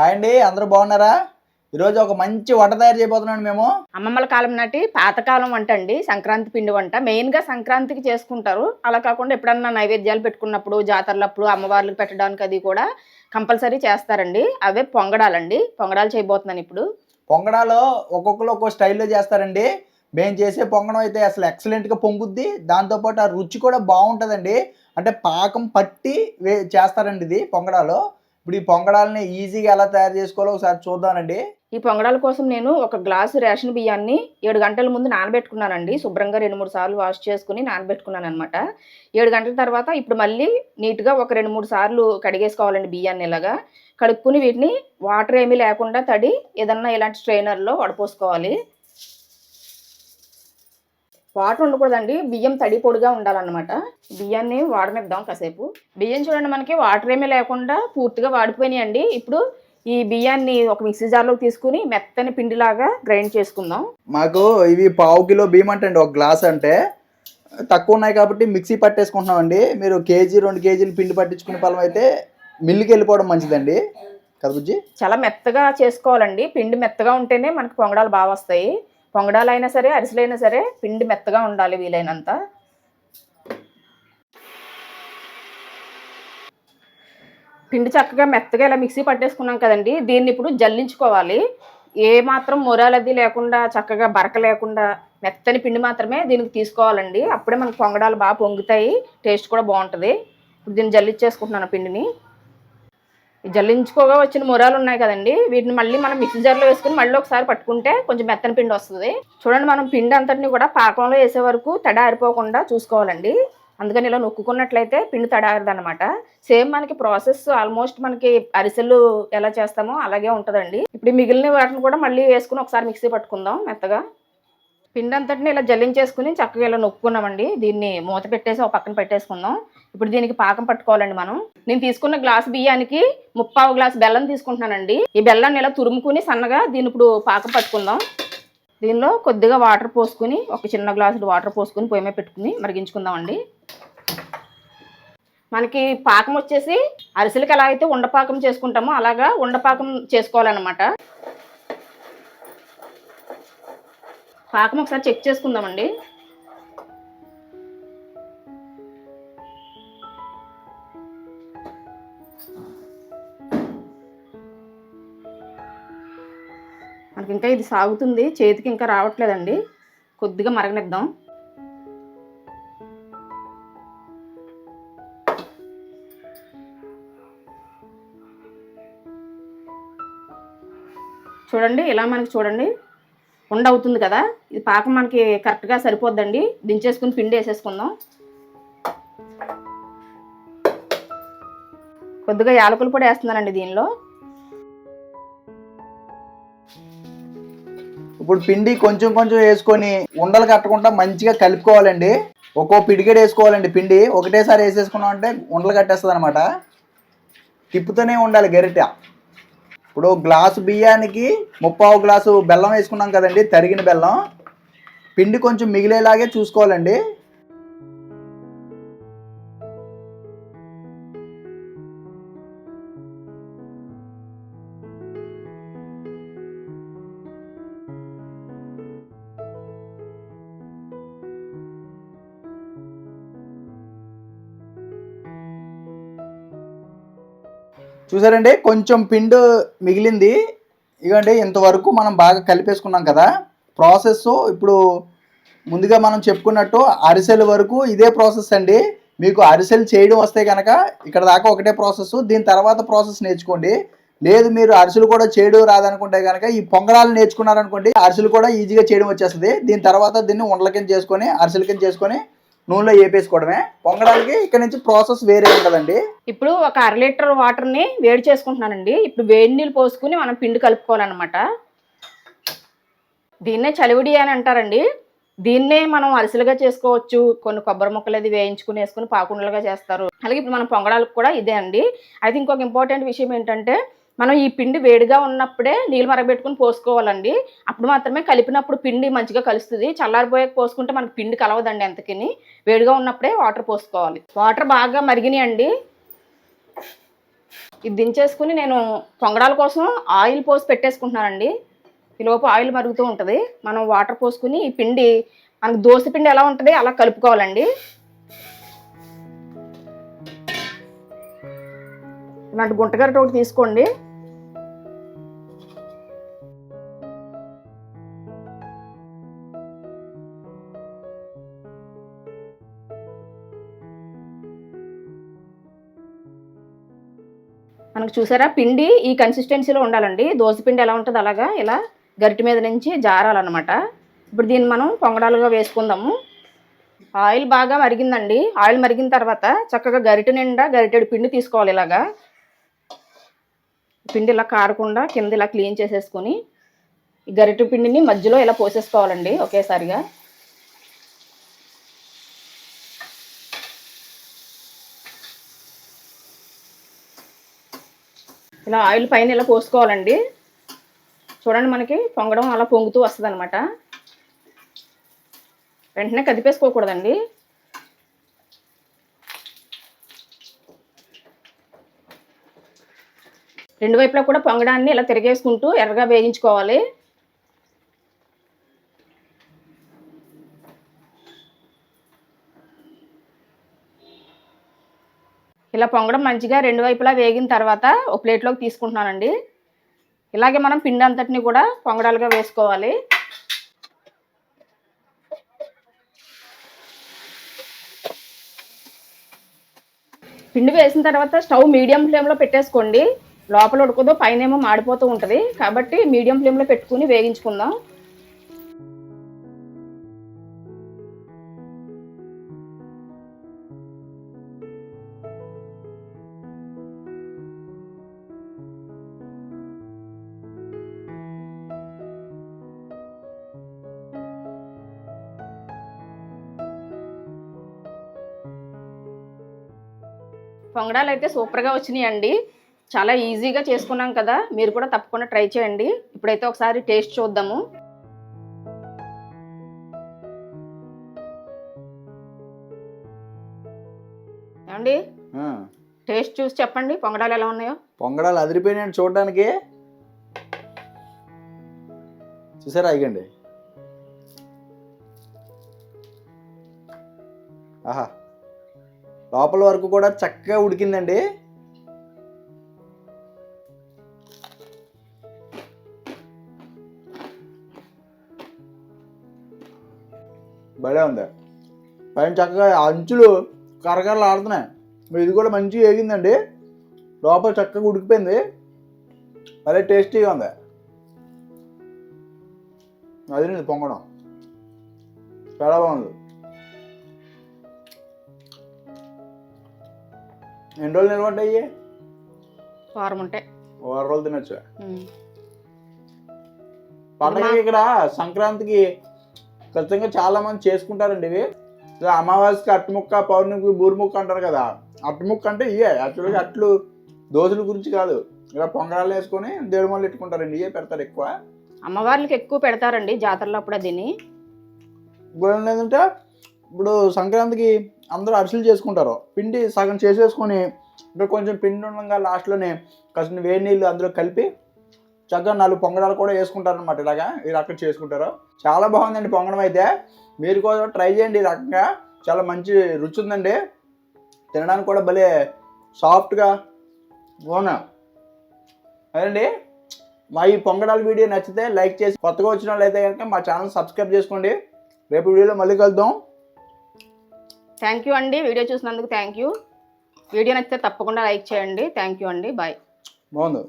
Hi అండి అందరూ బాగున్నారా? ఈరోజు ఒక మంచి వంట తయారు చేయబోతున్నాను మేము. అమ్మమ్మల కాలం నాటి పాతకాలం వంట అండి సంక్రాంతి పిండి వంట. మెయిన్గా సంక్రాంతికి చేసుకుంటారు. అలా కాకుండా ఎప్పుడన్నా నైవేద్యాలు పెట్టుకున్నప్పుడు జాతరలప్పుడు అమ్మవార్లకు పెట్టడానికి అది కూడా కంపల్సరీ చేస్తారండి. అవే పొంగడాలండి. పొంగడాలు చేయబోతున్నాను ఇప్పుడు. పొంగడాలో ఒక్కొక్కరు ఒక్కో స్టైల్లో చేస్తారండి. మేము చేసే పొంగడం అయితే అసలు ఎక్సలెంట్గా పొంగుద్ది. దాంతోపాటు ఆ రుచి కూడా బాగుంటుందండి. అంటే పాకం పట్టి వే చేస్తారండి ఇది పొంగడాలో. ఇప్పుడు ఈ పొంగడాలని ఈజీగా ఎలా తయారు చేసుకోవాలో ఒకసారి చూద్దామండి. ఈ పొంగడాల కోసం నేను ఒక గ్లాసు రేషన్ బియ్యాన్ని ఏడు గంటల ముందు నానబెట్టుకున్నానండి. శుభ్రంగా రెండు మూడు సార్లు వాష్ చేసుకుని నానబెట్టుకున్నాను అనమాట ఏడు గంటల తర్వాత ఇప్పుడు మళ్ళీ నీట్గా ఒక రెండు మూడు సార్లు కడిగేసుకోవాలండి బియ్యాన్ని ఇలాగా. కడుక్కుని వీటిని వాటర్ ఏమీ లేకుండా తడి ఏదన్నా ఇలాంటి స్ట్రైనర్లో వడపోసుకోవాలి. వాటర్ ఉండకూడదండి బియ్యం తడి పొడిగా ఉండాలన్నమాట. బియ్యాన్ని వాడనిద్దాం కాసేపు. బియ్యం చూడండి మనకి వాటర్ ఏమీ లేకుండా పూర్తిగా వాడిపోయినాయండి. ఇప్పుడు ఈ బియ్యాన్ని ఒక మిక్సీ జార్లోకి తీసుకుని మెత్తని పిండిలాగా గ్రైండ్ చేసుకుందాం. మాకు ఇవి పావు కిలో బియ్యం అంటే ఒక గ్లాస్ అంటే తక్కువ ఉన్నాయి కాబట్టి మిక్సీ పట్టేసుకుంటున్నామండి. మీరు కేజీ రెండు కేజీలు పిండి పట్టించుకునే పొలం అయితే మిల్లుకి వెళ్ళిపోవడం మంచిదండి. కదా బుజ్జి చాలా మెత్తగా చేసుకోవాలండి. పిండి మెత్తగా ఉంటేనే మనకి పొంగడాలు బాగా వస్తాయి. పొంగడాలు అయినా సరే అరిసెలైనా సరే పిండి మెత్తగా ఉండాలి వీలైనంత. పిండి చక్కగా మెత్తగా ఇలా మిక్సీ పట్టేసుకున్నాం కదండి. దీన్ని ఇప్పుడు జల్లించుకోవాలి. ఏ మాత్రం మొరాలది లేకుండా చక్కగా బరక లేకుండా మెత్తని పిండి మాత్రమే దీనికి తీసుకోవాలండి. అప్పుడే మనకు పొంగడాలు బాగా పొంగుతాయి టేస్ట్ కూడా బాగుంటుంది. ఇప్పుడు దీన్ని జల్లించేసుకుంటున్నాను పిండిని. జల్లించుకోగా వచ్చిన మురాలు ఉన్నాయి కదండి. వీటిని మళ్ళీ మనం మిక్సీ జార్లో వేసుకుని మళ్ళీ ఒకసారి పట్టుకుంటే కొంచెం మెత్తని పిండి వస్తుంది. చూడండి మనం పిండి అంతటిని కూడా పాకంలో వేసే వరకు తడ ఆరిపోకుండా చూసుకోవాలండి. అందుకని ఇలా నొక్కుకున్నట్లయితే పిండి తడారదనమాట సేమ్ మనకి ప్రాసెస్ ఆల్మోస్ట్ మనకి అరిసెలు ఎలా చేస్తామో అలాగే ఉంటుందండి. ఇప్పుడు మిగిలిన వాటిని కూడా మళ్ళీ వేసుకుని ఒకసారి మిక్సీ పట్టుకుందాం మెత్తగా. పిండి అంతటిని ఇలా జల్లించేసుకుని చక్కగా ఇలా నొక్కున్నామండి. దీన్ని మూత పెట్టేసి ఒక పక్కన పెట్టేసుకుందాం. ఇప్పుడు దీనికి పాకం పట్టుకోవాలండి మనం. నేను తీసుకున్న గ్లాస్ బియ్యానికి ముప్పావు గ్లాస్ బెల్లం తీసుకుంటున్నానండి. ఈ బెల్లాన్ని ఇలా తురుముకుని సన్నగా దీన్ని ఇప్పుడు పాకం పట్టుకుందాం. దీనిలో కొద్దిగా వాటర్ పోసుకుని ఒక చిన్న గ్లాసుడు వాటర్ పోసుకుని పొయ్యి మీద పెట్టుకుని మరిగించుకుందామండి. మనకి పాకం వచ్చేసి అరిసెలకి ఎలా అయితే ఉండపాకం చేసుకుంటామో అలాగా ఉండపాకం చేసుకోవాలన్నమాట. పాకం ఒకసారి చెక్ చేసుకుందామండి. మనకి ఇంకా ఇది సాగుతుంది చేతికి ఇంకా రావట్లేదండి. కొద్దిగా మరగనిద్దాం. చూడండి ఇలా మనకి చూడండి ఉండవుతుంది కదా? ఇది పాకం మనకి కరెక్ట్గా సరిపోద్దండి. దించేసుకుని పిండి వేసేసుకుందాం. కొద్దిగా యాలకులు పొడి వేస్తున్నానండి దీనిలో. ఇప్పుడు పిండి కొంచెం కొంచెం వేసుకొని ఉండలు కట్టకుండా మంచిగా కలుపుకోవాలండి. ఒక్కో పిడికెడు వేసుకోవాలండి పిండి. ఒకటేసారి వేసేసుకున్నాం అంటే ఉండలు కట్టేస్తుంది అనమాట తిప్పుతూనే ఉండాలి గరిటె. ఇప్పుడు గ్లాసు బియ్యానికి ముప్పావు గ్లాసు బెల్లం వేసుకున్నాం కదండి తరిగిన బెల్లం. పిండి కొంచెం మిగిలేలాగే చూసుకోవాలండి. చూసారండి? కొంచెం పిండి మిగిలింది. ఇవ్వండి ఇంతవరకు మనం బాగా కలిపేసుకున్నాం కదా. ప్రాసెస్ ఇప్పుడు ముందుగా మనం చెప్పుకున్నట్టు అరిసెల వరకు ఇదే ప్రాసెస్ అండి. మీకు అరిసెలు చేయడం వస్తే కనుక ఇక్కడ దాకా ఒకటే ప్రాసెస్ దీని తర్వాత ప్రాసెస్ నేర్చుకోండి. లేదు మీరు అరిసెలు కూడా చేయడం రాదనుకుంటే కనుక ఈ పొంగడాలు నేర్చుకున్నారనుకోండి అరిసెలు కూడా ఈజీగా చేయడం వచ్చేస్తుంది. దీని తర్వాత దీన్ని ఉండల కింద చేసుకొని అరిసెల కింద చేసుకొని నూనెలో వేపేసుకోవడమే పొంగడాలకి ఇక్కడ నుంచి ప్రాసెస్ వేరే ఉంటుందండి. ఇప్పుడు ఒక అర లీటర్ వాటర్ని వేడి చేసుకుంటున్నానండి. ఇప్పుడు వేడి నీళ్ళు పోసుకుని మనం పిండి కలుపుకోవాలన్నమాట. దీన్నే చలివిడి అని అంటారండి. దీన్నే మనం అరిసెలుగా చేసుకోవచ్చు. కొన్ని కొబ్బరి ముక్కలు అది వేయించుకుని వేసుకుని పాకుండలుగా చేస్తారు. అలాగే ఇప్పుడు మనం పొంగడాలకు కూడా ఇదే అండి. అయితే ఇంకొక ఇంపార్టెంట్ విషయం ఏంటంటే మనం ఈ పిండి వేడిగా ఉన్నప్పుడే నీళ్ళు మరగబెట్టుకుని పోసుకోవాలండి. అప్పుడు మాత్రమే కలిపినప్పుడు పిండి మంచిగా కలుస్తుంది. చల్లారిపోయాక పోసుకుంటే మనకి పిండి కలవదండి ఎంతకిని వేడిగా ఉన్నప్పుడే వాటర్ పోసుకోవాలి. వాటర్ బాగా మరిగినాయండి. ఇది దించేసుకుని నేను పొంగడాల కోసం ఆయిల్ పోసి పెట్టేసుకుంటున్నానండి. ఈలోపు ఆయిల్ మరుగుతూ ఉంటుంది. మనం వాటర్ పోసుకుని ఈ పిండి మనకు దోశ పిండి ఎలా ఉంటుంది అలా కలుపుకోవాలండి. ఇలాంటి గుంటగరట ఒకటి తీసుకోండి. మనకు చూసారా? పిండి ఈ కన్సిస్టెన్సీలో ఉండాలండి. దోశ పిండి ఎలా ఉంటుంది అలాగా? ఇలా గరిటి మీద నుంచి జారాలన్నమాట. ఇప్పుడు దీన్ని మనం పొంగడాలుగా వేసుకుందాము. ఆయిల్ బాగా మరిగిందండి. ఆయిల్ మరిగిన తర్వాత చక్కగా గరిటె నిండా గరిటెడు పిండి తీసుకోవాలి ఇలాగా. పిండి ఇలా కారకుండా కింద ఇలా క్లీన్ చేసేసుకొని ఈ గరిటె పిండిని మధ్యలో ఇలా పోసేసుకోవాలండి ఒకేసారిగా. ఇలా ఆయిల్ పైన ఇలా పోసుకోవాలండి. చూడండి మనకి పొంగడం అలా పొంగుతూ వస్తుంది అనమాట వెంటనే కదిపేసుకోకూడదండి. రెండు వైపులా కూడా పొంగడాన్ని ఇలా తిరిగేసుకుంటూ ఎర్రగా వేగించుకోవాలి ఇలా పొంగడం మంచిగా రెండు వైపులా వేగిన తర్వాత ఒక ప్లేట్లోకి తీసుకుంటున్నానండి. ఇలాగే మనం పిండి అంతటిని కూడా పొంగడాలుగా వేసుకోవాలి. పిండి వేసిన తర్వాత స్టవ్ మీడియం ఫ్లేమ్లో పెట్టేసుకోండి. లోపల ఉడకదో పైన ఏమో మాడిపోతూ ఉంటుంది. కాబట్టి మీడియం ఫ్లేమ్లో పెట్టుకుని వేగించుకుందాం. పొంగడాలు అయితే సూపర్గా వచ్చినాయండి. చాలా ఈజీగా చేసుకున్నాం కదా మీరు కూడా తప్పకుండా ట్రై చేయండి. ఇప్పుడైతే ఒకసారి టేస్ట్ చూద్దాము. ఏమండి? టేస్ట్ చూసి చెప్పండి పొంగడాలు ఎలా ఉన్నాయో. పొంగడాలు అదిరిపోయినాయండి చూడడానికి. చూసారా అయ్యండి ఆహా. లోపల వరకు కూడా చక్కగా ఉడికిందండి. భలే ఉంది. పైన చక్కగా అంచులు కరకరలు ఆడుతున్నాయి. ఇది కూడా మంచిగా వేగిందండి. లోపల చక్కగా ఉడికిపోయింది. భలే టేస్టీగా ఉంది. అది నేను పొంగడం చాలా బాగుంది. ఎన్ని రోజులు నిలబడ్డ అయ్యి వారం ఉంటాయి వారం రోజులు తినొచ్చు. పండగ ఇక్కడ సంక్రాంతికి ఖచ్చితంగా చాలా మంది చేసుకుంటారండి ఇవి. అమావాస్యకి అట్టుముక్క పౌర్ణమికి బూరుముక్క అంటారు కదా. అట్టుముక్క అంటే ఇవే. యాక్చువల్గా అట్లు దోశల గురించి కాదు. ఇలా పొంగడాలు వేసుకొని దేవుడి మళ్ళీ పెట్టుకుంటారండి. ఇవే పెడతారు ఎక్కువ. అమ్మవార్లకి ఎక్కువ పెడతారండి జాతరలో అప్పుడే దీన్ని ఇప్పుడు ఏంటంటే ఇప్పుడు సంక్రాంతికి అందరూ అరిసెలు చేసుకుంటారు. పిండి సగం చేసేసుకొని ఇప్పుడు కొంచెం పిండి ఉండగా లాస్ట్లోనే కాసిన వేడి నీళ్ళు అందులో కలిపి చక్కగా నాలుగు పొంగడాలు కూడా వేసుకుంటారు అనమాట ఇలాగా ఈ రకం చేసుకుంటారు. చాలా బాగుందండి పొంగడం అయితే. మీరు కూడా ట్రై చేయండి ఈ రకంగా. చాలా మంచి రుచి ఉందండి. తినడానికి కూడా భలే సాఫ్ట్గా బాగున్నా అదండి మా ఈ పొంగడాల వీడియో నచ్చితే లైక్ చేసి కొత్తగా వచ్చిన వాళ్ళు అయితే కనుక మా ఛానల్ సబ్స్క్రైబ్ చేసుకోండి. రేపు వీడియోలో మళ్ళీ కలుద్దాం. థ్యాంక్ యూ అండి. వీడియో చూసినందుకు థ్యాంక్ యూ వీడియో నచ్చితే తప్పకుండా లైక్ చేయండి. థ్యాంక్ యూ అండి. బాయ్ బాగుంది.